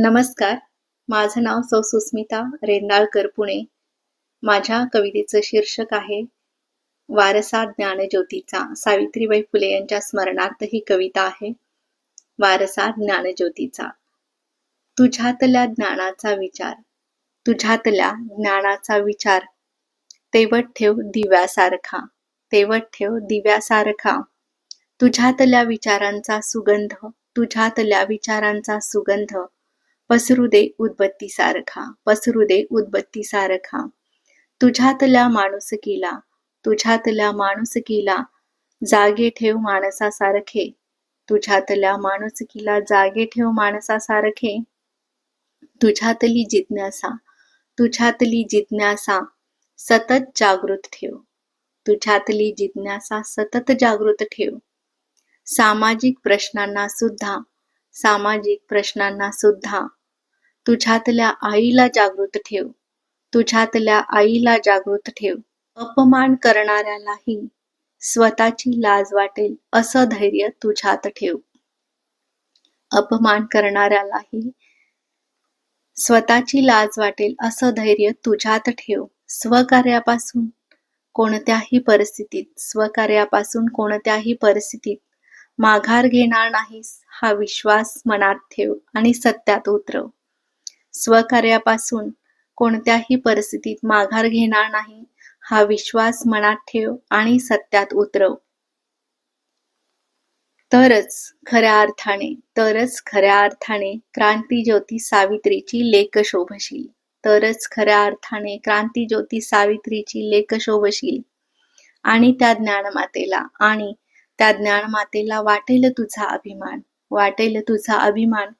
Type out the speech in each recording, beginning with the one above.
नमस्कार. माझं नाव सौ सुस्मिता रेंदाळकर पुणे. माझ्या कवितेचं शीर्षक आहे वारसा ज्ञानज्योतीचा. सावित्रीबाई फुले यांच्या स्मरणार्थ ही कविता आहे वारसा ज्ञानज्योतीचा. तुझ्यातल्या ज्ञानाचा विचार तुझ्यातल्या ज्ञानाचा विचार. तेवट ठेव दिव्यासारखा तेवट ठेव दिव्यासारखा. तुझ्यातल्या विचारांचा सुगंध तुझ्यातल्या विचारांचा सुगंध. पसरू दे उदबत्तीसारखा पसरू दे उदबत्तीसारखा तुझ्यातल्या माणुसकीला तुझ्यातल्या माणुसकीला जागे ठेव माणसासारखे. तुझ्यातल्या माणुसकीला जागे ठेव माणसासारखे. तुझ्यातली जिज्ञासा तुझ्यातली जिज्ञासा सतत जागृत ठेव. तुझ्यातली जिज्ञासा सतत जागृत ठेव. सामाजिक प्रश्नांना सुद्धा सामाजिक प्रश्नांना सुद्धा तुझ्यातल्या आईला जागृत ठेव. तुझ्यातल्या आईला जागृत ठेव. अपमान करणाऱ्यालाही स्वतःची लाज वाटेल असं धैर्य तुझ्यात ठेव. अपमान करणाऱ्यालाही स्वतःची लाज वाटेल असं धैर्य तुझ्यात ठेव. स्वकार्यापासून कोणत्याही परिस्थितीत स्वकार्यापासून कोणत्याही परिस्थितीत माघार घेणार नाहीस हा विश्वास मनात ठेव आणि सत्यात उतरव. स्वकार्यापासून कोणत्याही परिस्थितीत माघार घेणार नाही हा विश्वास मनात ठेव आणि सत्यात उतरव. तरच खऱ्या अर्थाने तरच खऱ्या अर्थाने क्रांतीज्योती सावित्रीची लेख शोभशील. तरच खऱ्या अर्थाने क्रांतीज्योती सावित्रीची लेख शोभशील. आणि त्या ज्ञानमातेला आणि त्या ज्ञानमातेला वाटेल तुझा अभिमान वाटेल तुझा अभिमान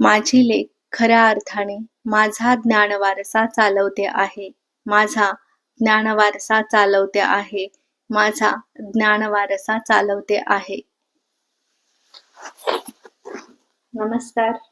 माझी लेख खऱ्या अर्थाने माझा ज्ञानवारसा चालवते आहे. माझा ज्ञानवारसा चालवते आहे. माझा ज्ञानवारसा चालवते आहे. नमस्कार.